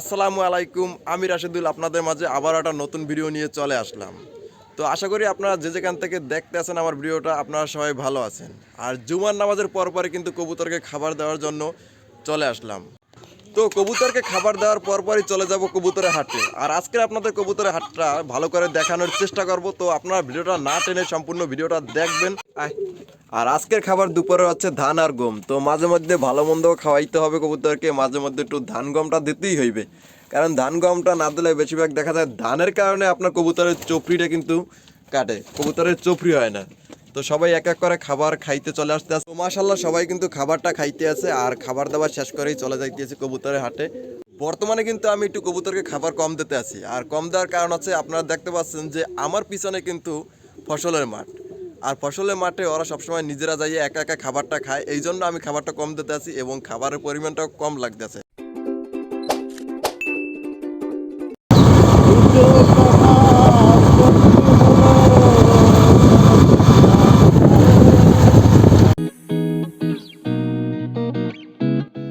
আসসালামু আলাইকুম, আমি রাশেদুল, আপনাদের মাঝে আবার একটা নতুন ভিডিও নিয়ে চলে আসলাম। তো আশা করি আপনারা যে যেখান থেকে দেখতে আছেন আমার ভিডিওটা, আপনারা সবাই ভালো আছেন। আর জুমার নামাজের পরপরে কিন্তু কবুতরকে খাবার দেওয়ার জন্য চলে আসলাম। তো কবুতরকে খাবার দেওয়ার পর পরই চলে যাব কবুতরের হাটে। আর আজকে আপনাদের কবুতরের হাটটা ভালো করে দেখানোর চেষ্টা করব, তো আপনারা ভিডিওটা না টেনে সম্পূর্ণ ভিডিওটা দেখবেন। আর আজকের খাবার দুপুরে হচ্ছে ধান আর গম। তো মাঝে মধ্যে ভালো মন্দ খাওয়াইতে হবে কবুতরকে, মাঝে মধ্যে একটু ধান গমটা দিতেই হইবে। কারণ ধান গমটা না দিলে বেশিরভাগ দেখা যায় ধানের কারণে আপনার কবুতরের চোপড়িটা কিন্তু কাটে, কবুতরের চোপড়ি হয় না। তো সবাই এক এক করে খাবার খাইতে চলে আসতে আসে মাশাল্লাহ সবাই কিন্তু খাবারটা খাইতে আছে আর খাবার দাবার শেষ করেই চলে যাইতেছে কবুতরের হাটে। বর্তমানে কিন্তু আমি একটু কবুতরকে খাবার কম দিতে আছি। আর কম দেওয়ার কারণ হচ্ছে আপনারা দেখতে পাচ্ছেন যে আমার পিছনে কিন্তু ফসলের মাঠ। আর ফসলের মাঠে ওরা সবসময় নিজেরা যাইয়ে একা একা খাবারটা খায়। এই জন্য আমি খাবারটা কম দিতে আছি এবং খাবারের পরিমাণটাও কম লাগতেছে।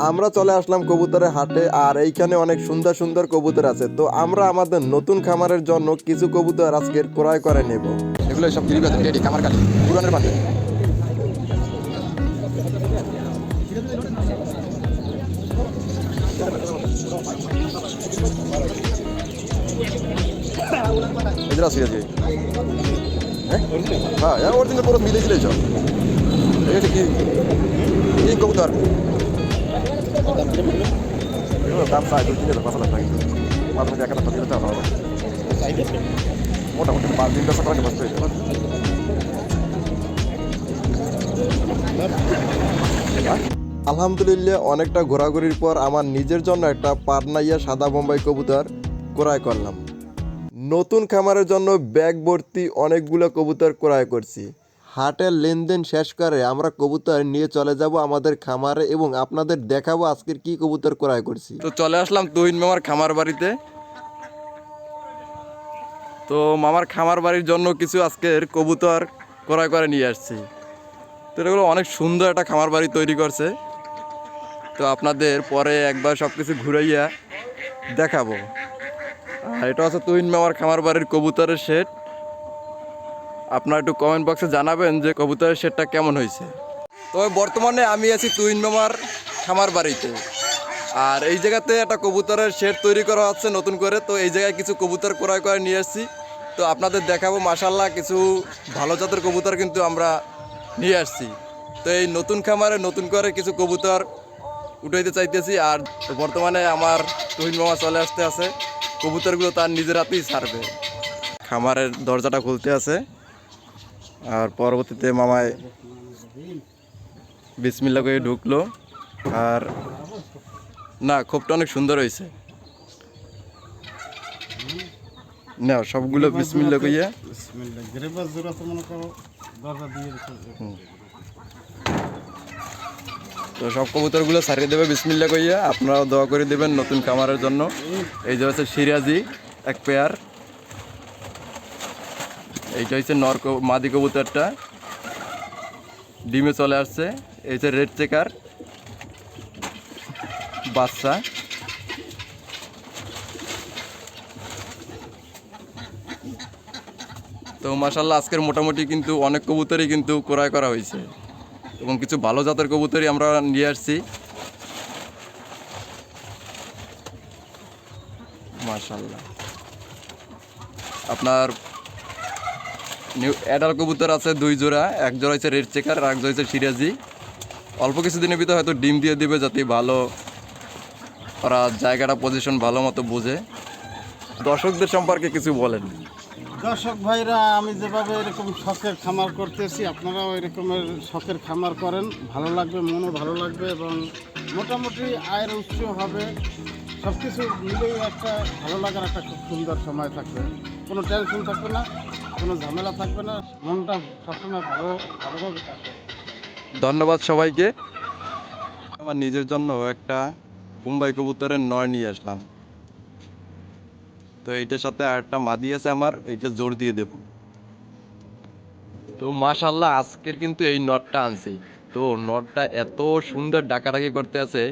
আমরা চলে আসলাম কবুতরের হাটে, আর এইখানে অনেক সুন্দর সুন্দর কবুতর আছে। তো আমরা আমাদের নতুন খামারের জন্য কিছু কবুতর আজকের ক্রয় করে নেব। এগুলো সব রেডি কামার কালি পুরানের পাশে এদের আছে হ্যাঁ? হ্যাঁ অরিজিনাল পুরো মিলে ছিল কি কবুতর। মোটামুটি আলহামদুলিল্লাহ, অনেকটা ঘোরাঘুরির পর আমার নিজের জন্য একটা পাটনাইয়া সাদা বোম্বাই কবুতর ক্রয় করলাম। নতুন খামারের জন্য ব্যাগ ভর্তি অনেকগুলো কবুতর ক্রয় করছি। হাটের লেনদেন শেষ করে আমরা কবুতর নিয়ে চলে যাব আমাদের খামারে এবং আপনাদের দেখাবো আজকের কি কবুতর ক্রয় করছি। তো চলে আসলাম তুহিন মামার খামার বাড়িতে। তো মামার খামার বাড়ির জন্য কিছু আজকের কবুতর ক্রয় করে নিয়ে আসছি। তো এগুলো অনেক সুন্দর একটা খামার বাড়ি তৈরি করছে। তো আপনাদের পরে একবার সব কিছু ঘুরাইয়া দেখাবো। এটা হচ্ছে তুহিন মামার খামার বাড়ির কবুতরের শেড আপনারা একটু কমেন্ট বক্সে জানাবেন যে কবুতরের শেডটা কেমন হয়েছে। তবে বর্তমানে আমি আছি তুহিন মামার খামার বাড়িতে। আর এই জায়গাতে একটা কবুতরের শেড তৈরি করা হচ্ছে নতুন করে। তো এই জায়গায় কিছু কবুতর ক্রয় করে নিয়ে এসেছি। তো আপনাদের দেখাবো মাসাল্লাহ কিছু ভালো জাতের কবুতর কিন্তু আমরা নিয়ে আসছি। তো এই নতুন খামারে নতুন করে কিছু কবুতর উঠাইতে চাইতেছি। আর বর্তমানে আমার তুহিন মামা চলে আসতে আছে। কবুতরগুলো তার নিজের হাতেই ছাড়বে। খামারের দরজাটা খুলতে আছে। আর পরবর্তীতে মামায় বিসমিল্লা করে ঢুকলো। আর না খোপটা অনেক সুন্দর হয়েছে। না সবগুলো বিসমিল্লা কইয়া। জোড়া তো সব কবুতরগুলো ছাড়িয়ে দেবে বিসমিল্লা কইয়া। আপনারাও দোয়া করে দেবেন নতুন খামারের জন্য। এই যে হচ্ছে সিরাজি এক পেয়ার। এইটা হচ্ছে নর মাদি কবুতরটা। ডিমে চলে আসছে। এই যে রেড চেকার। বাচ্চা। তো মাসাল্লাহ আজকের মোটামুটি কিন্তু অনেক কবুতরই কিন্তু ক্রয় করা হয়েছে। এবং কিছু ভালো জাতের কবুতরই আমরা নিয়ে আসছি। মাশাল্লাহ আপনার নিউ অ্যাডাল কবুতর আছে, দুই জোড়া। এক জোড়া হচ্ছে রেড চেকার আর এক জোড়া হচ্ছে সিরাজি অল্প কিছুদিনের ভিতরে হয়তো ডিম দিয়ে দিবে যাতে ভালো ওরা জায়গাটা পজিশন ভালো মতো বোঝে। দর্শকদের সম্পর্কে কিছু বলেন। দর্শক ভাইরা, আমি যেভাবে এরকম শখের খামার করতেছি, আপনারাও এরকমের শখের খামার করেন। ভালো লাগবে, মনও ভালো লাগবে এবং মোটামুটি আয়ের উৎস হবে সব কিছু মিলেই একটা ভালো লাগার একটা খুব সুন্দর সময় থাকবে। কোনো টেনশন থাকবে না। কোনো ঝামেলা থাকবে না মনটা সবসময় ভালো ভালোভাবে থাকবে। ধন্যবাদ সবাইকে। আমার নিজের জন্য একটা মুম্বাই কবুতরের নয় নিয়ে আসলাম। তো এইটার সাথে আরেকটা মাদি আছে আমার এইটা জোর দিয়ে দেব। তো মাশাল্লাহ আজকের কিন্তু এই নটটা আনছি। তো নটটা এত সুন্দর ডাকাডাকি করতে আছে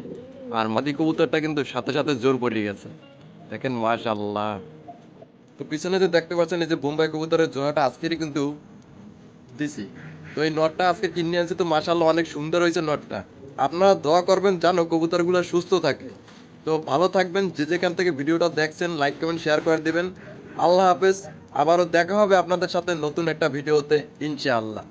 আর মাদি কবুতরটা কিন্তু সাথে সাথে জোর পড়ে গেছে। দেখেন মাশাল্লাহ তো পিছনে যে দেখতে পাচ্ছেন এই যে বোম্বাই কবুতরের জোড়াটা আজকেরই কিন্তু দিছি। তো এই নটটা আজকে কিনে আনছি তো মাশাল্লাহ অনেক সুন্দর হয়েছে নটটা। আপনারা দোয়া করবেন জানো কবুতরগুলো সুস্থ থাকে। তো ভালো থাকবেন, যে যেখান থেকে ভিডিওটা দেখছেন লাইক কমেন্ট শেয়ার করে দিবেন। আল্লাহ হাফেজ, আবারও দেখা হবে আপনাদের সাথে নতুন একটা ভিডিওতে, ইনশাআল্লাহ।